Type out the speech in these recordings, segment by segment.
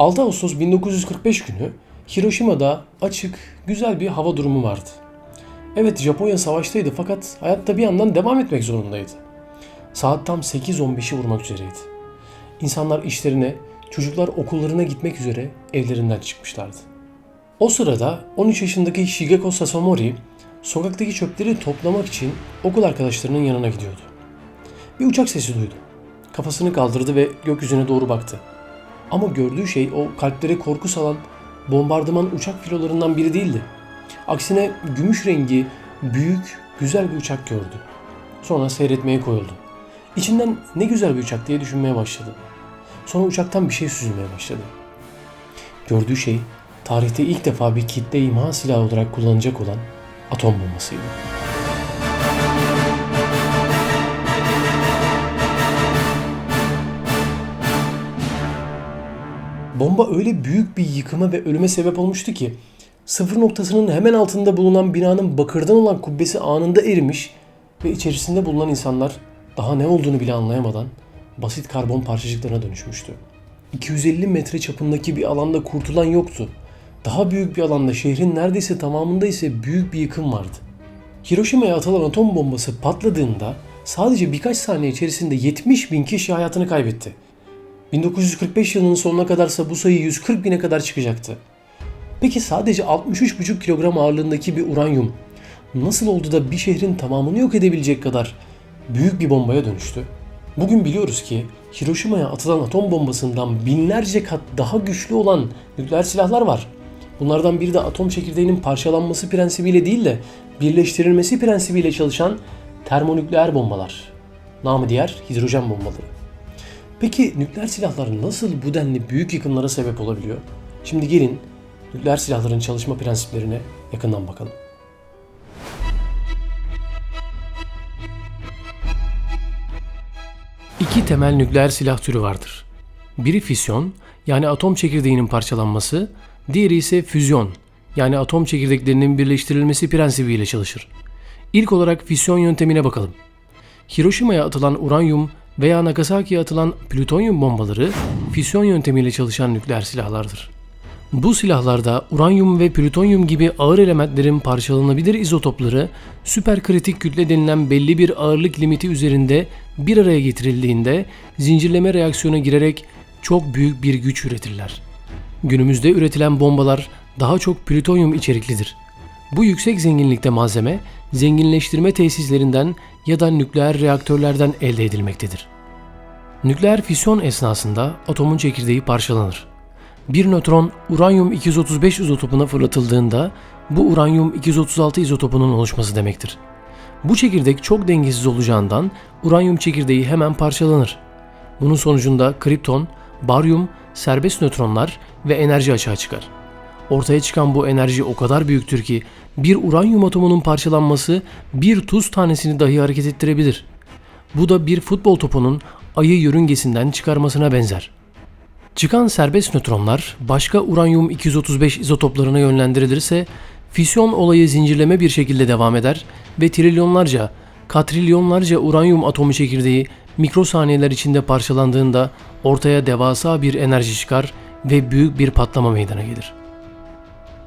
6 Ağustos 1945 günü Hiroşima'da açık, güzel bir hava durumu vardı. Evet Japonya savaştaydı fakat hayatta bir yandan devam etmek zorundaydı. Saat tam 8.15'i vurmak üzereydi. İnsanlar işlerine, çocuklar okullarına gitmek üzere evlerinden çıkmışlardı. O sırada 13 yaşındaki Shigeko Sasomori sokaktaki çöpleri toplamak için okul arkadaşlarının yanına gidiyordu. Bir uçak sesi duydu. Kafasını kaldırdı ve gökyüzüne doğru baktı. Ama gördüğü şey o kalplere korku salan bombardıman uçak filolarından biri değildi. Aksine gümüş rengi, büyük, güzel bir uçak gördü. Sonra seyretmeye koyuldu. İçinden ne güzel bir uçak diye düşünmeye başladı. Sonra uçaktan bir şey süzülmeye başladı. Gördüğü şey tarihte ilk defa bir kitle imha silahı olarak kullanacak olan atom bombasıydı. Bomba öyle büyük bir yıkıma ve ölüme sebep olmuştu ki sıfır noktasının hemen altında bulunan binanın bakırdan olan kubbesi anında erimiş ve içerisinde bulunan insanlar daha ne olduğunu bile anlayamadan basit karbon parçacıklarına dönüşmüştü. 250 metre çapındaki bir alanda kurtulan yoktu. Daha büyük bir alanda şehrin neredeyse tamamında ise büyük bir yıkım vardı. Hiroşima'ya atılan atom bombası patladığında sadece birkaç saniye içerisinde 70 bin kişi hayatını kaybetti. 1945 yılının sonuna kadarsa bu sayı 140 bine kadar çıkacaktı. Peki sadece 63,5 kilogram ağırlığındaki bir uranyum nasıl oldu da bir şehrin tamamını yok edebilecek kadar büyük bir bombaya dönüştü? Bugün biliyoruz ki Hiroşima'ya atılan atom bombasından binlerce kat daha güçlü olan nükleer silahlar var. Bunlardan biri de atom çekirdeğinin parçalanması prensibiyle değil de birleştirilmesi prensibiyle çalışan termonükleer bombalar. Namı diğer hidrojen bombaları. Peki nükleer silahlar nasıl bu denli büyük yıkımlara sebep olabiliyor? Şimdi gelin nükleer silahların çalışma prensiplerine yakından bakalım. İki temel nükleer silah türü vardır. Biri fisyon yani atom çekirdeğinin parçalanması, diğeri ise füzyon yani atom çekirdeklerinin birleştirilmesi prensibiyle çalışır. İlk olarak fisyon yöntemine bakalım. Hiroşima'ya atılan uranyum veya Nagasaki'ye atılan plütonyum bombaları fisyon yöntemiyle çalışan nükleer silahlardır. Bu silahlarda uranyum ve plütonyum gibi ağır elementlerin parçalanabilir izotopları süperkritik kütle denilen belli bir ağırlık limiti üzerinde bir araya getirildiğinde zincirleme reaksiyona girerek çok büyük bir güç üretirler. Günümüzde üretilen bombalar daha çok plütonyum içeriklidir. Bu yüksek zenginlikte malzeme zenginleştirme tesislerinden ya da nükleer reaktörlerden elde edilmektedir. Nükleer fisyon esnasında atomun çekirdeği parçalanır. Bir nötron uranyum 235 izotopuna fırlatıldığında bu uranyum 236 izotopunun oluşması demektir. Bu çekirdek çok dengesiz olacağından uranyum çekirdeği hemen parçalanır. Bunun sonucunda kripton, baryum, serbest nötronlar ve enerji açığa çıkar. Ortaya çıkan bu enerji o kadar büyüktür ki bir uranyum atomunun parçalanması bir tuz tanesini dahi hareket ettirebilir. Bu da bir futbol topunun ayı yörüngesinden çıkarmasına benzer. Çıkan serbest nötronlar başka uranyum 235 izotoplarına yönlendirilirse fisyon olayı zincirleme bir şekilde devam eder ve trilyonlarca, katrilyonlarca uranyum atomu çekirdeği mikrosaniyeler içinde parçalandığında ortaya devasa bir enerji çıkar ve büyük bir patlama meydana gelir.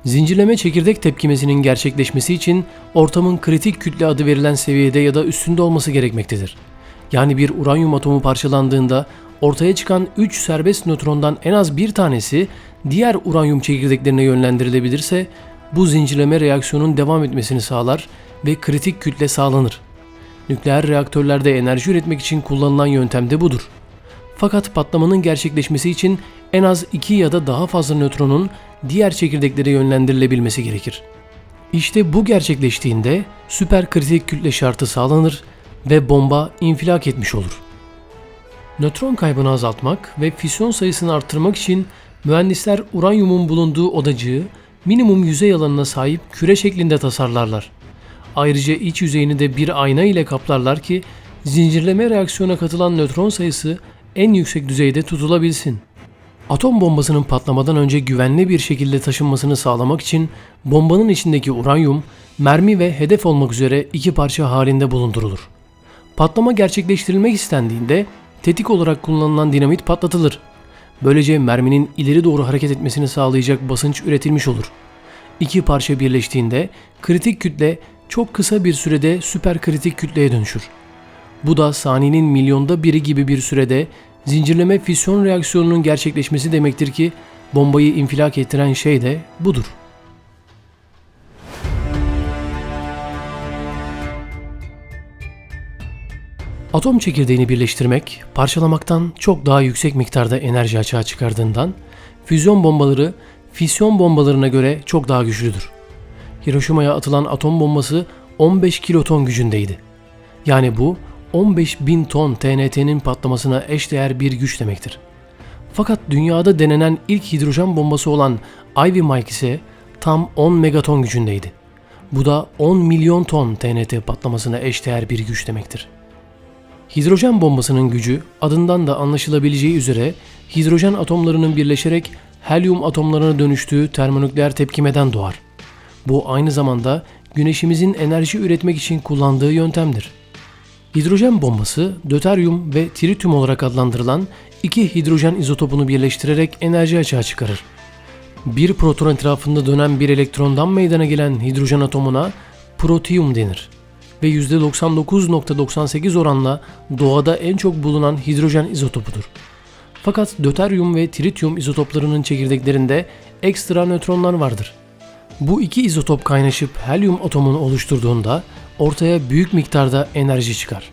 Zincirleme çekirdek tepkimesinin gerçekleşmesi için ortamın kritik kütle adı verilen seviyede ya da üstünde olması gerekmektedir. Yani bir uranyum atomu parçalandığında ortaya çıkan 3 serbest nötrondan en az bir tanesi diğer uranyum çekirdeklerine yönlendirilebilirse bu zincirleme reaksiyonun devam etmesini sağlar ve kritik kütle sağlanır. Nükleer reaktörlerde enerji üretmek için kullanılan yöntem de budur. Fakat patlamanın gerçekleşmesi için en az 2 ya da daha fazla nötronun diğer çekirdeklere yönlendirilebilmesi gerekir. İşte bu gerçekleştiğinde süper kritik kütle şartı sağlanır ve bomba infilak etmiş olur. Nötron kaybını azaltmak ve fisyon sayısını arttırmak için mühendisler uranyumun bulunduğu odacığı minimum yüzey alanına sahip küre şeklinde tasarlarlar. Ayrıca iç yüzeyini de bir ayna ile kaplarlar ki zincirleme reaksiyona katılan nötron sayısı en yüksek düzeyde tutulabilsin. Atom bombasının patlamadan önce güvenli bir şekilde taşınmasını sağlamak için bombanın içindeki uranyum, mermi ve hedef olmak üzere iki parça halinde bulundurulur. Patlama gerçekleştirilmek istendiğinde tetik olarak kullanılan dinamit patlatılır. Böylece merminin ileri doğru hareket etmesini sağlayacak basınç üretilmiş olur. İki parça birleştiğinde kritik kütle çok kısa bir sürede süper kritik kütleye dönüşür. Bu da saniyenin milyonda biri gibi bir sürede zincirleme fisyon reaksiyonunun gerçekleşmesi demektir ki bombayı infilak ettiren şey de budur. Atom çekirdeğini birleştirmek, parçalamaktan çok daha yüksek miktarda enerji açığa çıkardığından füzyon bombaları fisyon bombalarına göre çok daha güçlüdür. Hiroşima'ya atılan atom bombası 15 kiloton gücündeydi. Yani bu 15 bin ton TNT'nin patlamasına eşdeğer bir güç demektir. Fakat dünyada denenen ilk hidrojen bombası olan Ivy Mike ise tam 10 megaton gücündeydi. Bu da 10 milyon ton TNT patlamasına eşdeğer bir güç demektir. Hidrojen bombasının gücü adından da anlaşılabileceği üzere hidrojen atomlarının birleşerek helyum atomlarına dönüştüğü termonükleer tepkimeden doğar. Bu aynı zamanda güneşimizin enerji üretmek için kullandığı yöntemdir. Hidrojen bombası döteryum ve tritium olarak adlandırılan iki hidrojen izotopunu birleştirerek enerji açığa çıkarır. Bir proton etrafında dönen bir elektrondan meydana gelen hidrojen atomuna protiyum denir ve %99.98 oranla doğada en çok bulunan hidrojen izotopudur. Fakat döteryum ve tritium izotoplarının çekirdeklerinde ekstra nötronlar vardır. Bu iki izotop kaynaşıp helyum atomunu oluşturduğunda ortaya büyük miktarda enerji çıkar.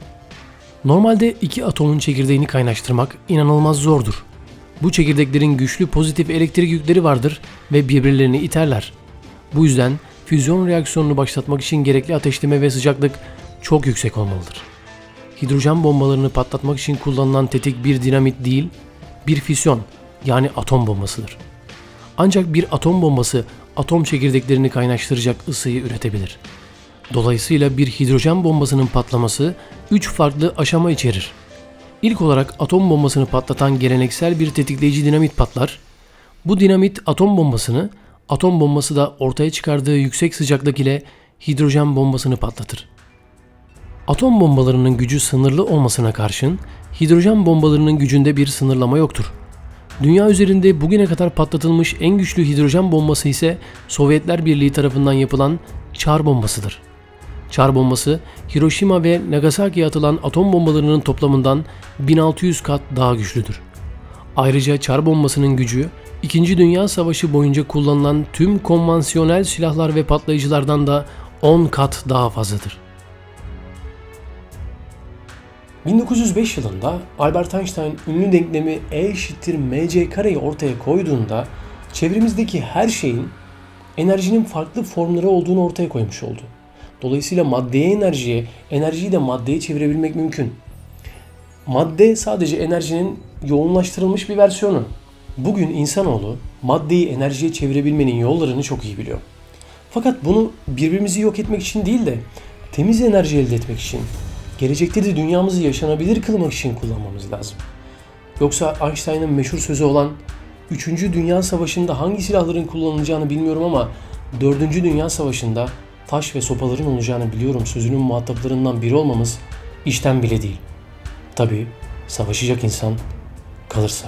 Normalde iki atomun çekirdeğini kaynaştırmak inanılmaz zordur. Bu çekirdeklerin güçlü pozitif elektrik yükleri vardır ve birbirlerini iterler. Bu yüzden füzyon reaksiyonunu başlatmak için gerekli ateşleme ve sıcaklık çok yüksek olmalıdır. Hidrojen bombalarını patlatmak için kullanılan tetik bir dinamit değil, bir füsyon yani atom bombasıdır. Ancak bir atom bombası atom çekirdeklerini kaynaştıracak ısıyı üretebilir. Dolayısıyla bir hidrojen bombasının patlaması 3 farklı aşama içerir. İlk olarak atom bombasını patlatan geleneksel bir tetikleyici dinamit patlar. Bu dinamit atom bombasını, atom bombası da ortaya çıkardığı yüksek sıcaklık ile hidrojen bombasını patlatır. Atom bombalarının gücü sınırlı olmasına karşın hidrojen bombalarının gücünde bir sınırlama yoktur. Dünya üzerinde bugüne kadar patlatılmış en güçlü hidrojen bombası ise Sovyetler Birliği tarafından yapılan Çar bombasıdır. Çar bombası Hiroşima ve Nagasaki'ye atılan atom bombalarının toplamından 1600 kat daha güçlüdür. Ayrıca çar bombasının gücü 2. Dünya Savaşı boyunca kullanılan tüm konvansiyonel silahlar ve patlayıcılardan da 10 kat daha fazladır. 1905 yılında Albert Einstein ünlü denklemi E eşittir mc kareyi ortaya koyduğunda çevremizdeki her şeyin enerjinin farklı formları olduğunu ortaya koymuş oldu. Dolayısıyla maddeye enerjiye, enerjiyi de maddeye çevirebilmek mümkün. Madde sadece enerjinin yoğunlaştırılmış bir versiyonu. Bugün insanoğlu maddeyi enerjiye çevirebilmenin yollarını çok iyi biliyor. Fakat bunu birbirimizi yok etmek için değil de temiz enerji elde etmek için, gelecekte de dünyamızı yaşanabilir kılmak için kullanmamız lazım. Yoksa Einstein'ın meşhur sözü olan 3. Dünya Savaşı'nda hangi silahların kullanılacağını bilmiyorum ama 4. Dünya Savaşı'nda taş ve sopaların olacağını biliyorum sözünün muhataplarından biri olmamız işten bile değil. Tabii savaşacak insan kalırsa.